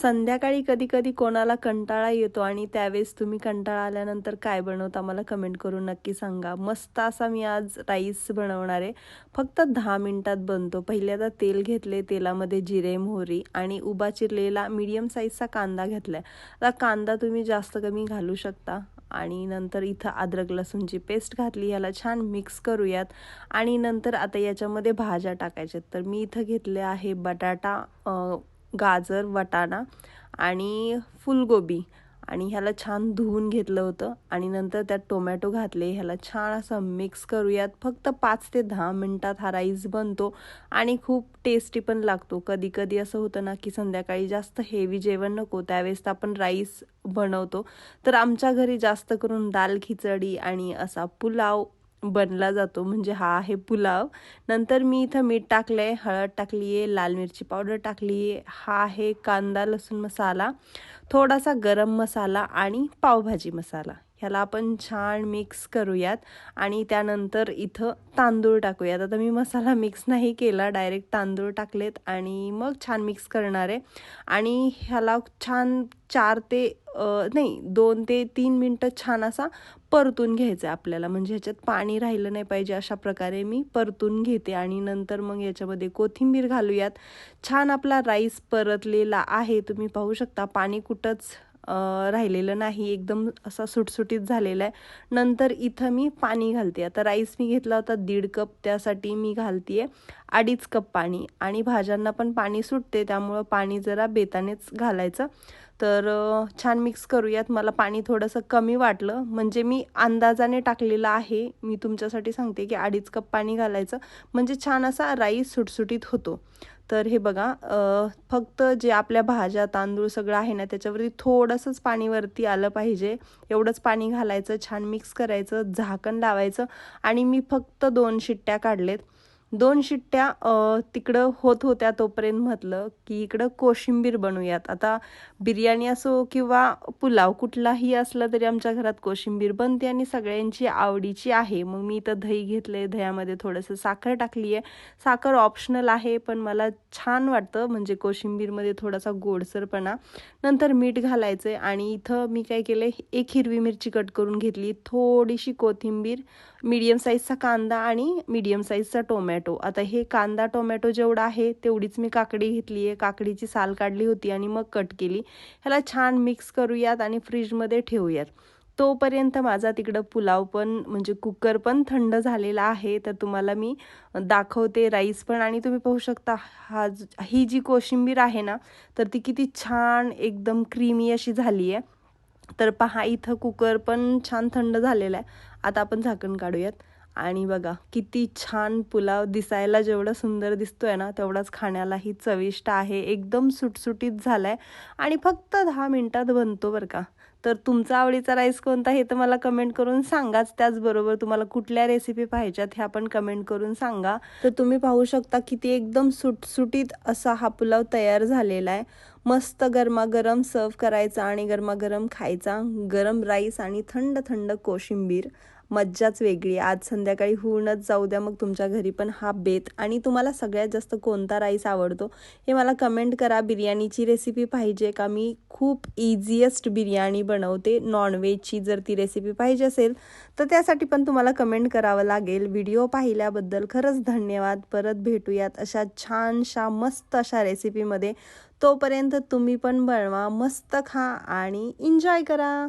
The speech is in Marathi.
संध्याकाळी कधी कधी कोणाला कंटाळा येतो आणि त्यावेळेस तुम्ही कंटाळा आल्यानंतर काय बनवता मला कमेंट करून नक्की सांगा. मस्त असा मी आज राईस बनवणार आहे. फक्त दहा मिनटात बनतो. पहिल्यांदा तेल घेतले तेलामध्ये जिरे मोहरी आणि उभा चिरलेला मीडियम साईजचा कांदा घेतलाय. आता कांदा तुम्ही जास्त कमी घालू शकता आणि नंतर इथं अद्रक लसूणची पेस्ट घातली. ह्याला छान मिक्स करूयात. आणि नंतर आता याच्यामध्ये भाज्या टाकायच्यात. तर मी इथं घेतले आहे बटाटा गाजर वटाणा आणि फुलगोबी. आणि ह्याला छान धुवून घेतलं होतं. आणि नंतर त्यात टोमॅटो घातले. ह्याला छान असं मिक्स करूयात. फक्त पाच ते दहा मिनटात हा राईस बनतो. आणि खूप टेस्टी पण लागतो. कधी कधी असं होतं ना की संध्याकाळी जास्त हेवी जेवण नको त्यावेळेस आपण राईस बनवतो. तर आमच्या घरी जास्त करून दाल खिचडी आणि असा पुलाव बनला जातो म्हणजे हा आहे पुलाव. नंतर मी इथं मीठ टाकलं आहे हळद टाकली आहे लाल मिरची पावडर टाकली आहे हा आहे कांदा लसूण मसाला थोडासा गरम मसाला आणि पावभाजी मसाला. ह्याला आपण छान मिक्स करूयात आणि त्यानंतर इथं तांदूळ टाकूयात. आता मी मसाला मिक्स नाही केला डायरेक्ट तांदूळ टाकलेत आणि मग छान मिक्स करणार आहे. आणि ह्याला छान चार ते नाही दोन ते तीन मिनटं छान असा परतून घ्यायचा आहे आपल्याला. म्हणजे ह्याच्यात पाणी राहिलं नाही पाहिजे अशा प्रकारे मी परतून घेते आणि नंतर मग याच्यामध्ये कोथिंबीर घालूयात. छान आपला राईस परतलेला आहे. तुम्ही पाहू शकता पाणी कुठंच राहिलेलं नाही. एकदम असा सुटसुटीत झालेला आहे. नंतर इथं मी पाणी घालते. आता राईस मी घेतला होता दीड कप त्यासाठी मी घालते अडीच कप पाणी. आणि भाज्यांना पण पाणी सुटते त्यामुळं पाणी जरा बेतानेच घालायचं. तर छान मिक्स करूयात. मला पाणी थोडंसं कमी वाटलं. म्हणजे मी अंदाजाने टाकलेलं आहे. मी तुमच्यासाठी सांगते की अडीच कप पाणी घालायचं. म्हणजे छान असा राईस सुटसुटीत होतो. तर हे बघा फक्त जे आपल्या भाज्या तांदूळ सगळं आहे ना त्याच्यावरती थोडंसंच पाणी वरती आलं पाहिजे. एवढंच पाणी घालायचं छान मिक्स करायचं झाकण लावायचं. आणि मी फक्त दोन शिट्ट्या काढलेत. दोन शिट्ट्या तिकडं होत होत्या तोपर्यंत म्हटलं की इकडं कोशिंबीर बनवूयात. आता बिर्याणी असो किंवा पुलाव कुठलाही असला तरी आमच्या घरात कोशिंबीर बनते आणि सगळ्यांची आवडीची आहे. मग मी इथं दही घेतले दह्यामध्ये थोडंसं साखर टाकली आहे साखर ऑप्शनल आहे पण मला छान वाटतं म्हणजे कोशिंबीरमध्ये थोडासा गोडसरपणा. नंतर मीठ घालायचं आहे आणि इथं मी काय केलं एक हिरवी मिरची कट करून घेतली. थोडीशी कोथिंबीर मीडियम साईजचा कांदा आणि मीडियम साईजचा टोमॅटो. आता हे कांदा टोमॅटो जेवढा आहे तेवढीच मी काकडी घेतली आहे. काकडीची साल काढली होती आणि मग कट केली. ह्याला छान मिक्स करूयात आणि फ्रीजमध्ये ठेवूयात. तोपर्यंत माझा तिकडं पुलाव पण म्हणजे कुकर पण थंड झालेला आहे. तर तुम्हाला मी दाखवते राईस पण. आणि तुम्ही पाहू शकता हा ही जी कोशिंबीर आहे ना तर ती किती छान एकदम क्रीमी अशी झाली आहे. तर पहा इथं कुकर पण छान थंड झालेला आहे. आता आपण झाकण काढूयात. आणि बघा किती छान पुलाव दिसायला जेवढं सुंदर दिसतोय ना तेवढाच खाण्यालाही चविष्ट आहे. एकदम सुटसुटीत झालाय. आणि फक्त दहा मिनिटात बनतो बरं का. तर तुमचा आवडीचा राईस कोणता हे तर मला कमेंट करून सांगाच. त्याचबरोबर तुम्हाला कुठल्या रेसिपी पाहिजेत ह्या पण कमेंट करून सांगा. तर तुम्ही पाहू शकता किती एकदम सुटसुटीत असा हा पुलाव तयार झालेला आहे. मस्त गरमागरम सर्व करायचा आणि गरमागरम खायचा. गरम राईस आणि थंड थंड कोशिंबीर. मज्जाच वेगळी. आज संध्याकाळी होऊनच जाऊ द्या मग तुमच्या घरी पण हा बेत. आणि तुम्हाला सगळ्यात जास्त कोणता राईस आवडतो हे मला कमेंट करा. बिर्याणीची रेसिपी पाहिजे का? मी खूप इझिएस्ट बिर्याणी बनवते. नॉनव्हेजची जर ती रेसिपी पाहिजे असेल तर त्यासाठी पण तुम्हाला कमेंट करावं लागेल. व्हिडिओ पाहिल्याबद्दल खरंच धन्यवाद. परत भेटूयात अशा छानशा मस्त अशा रेसिपीमध्ये तोपर्यंत तुम्ही पण बनवा मस्त खा आणि एन्जॉय करा.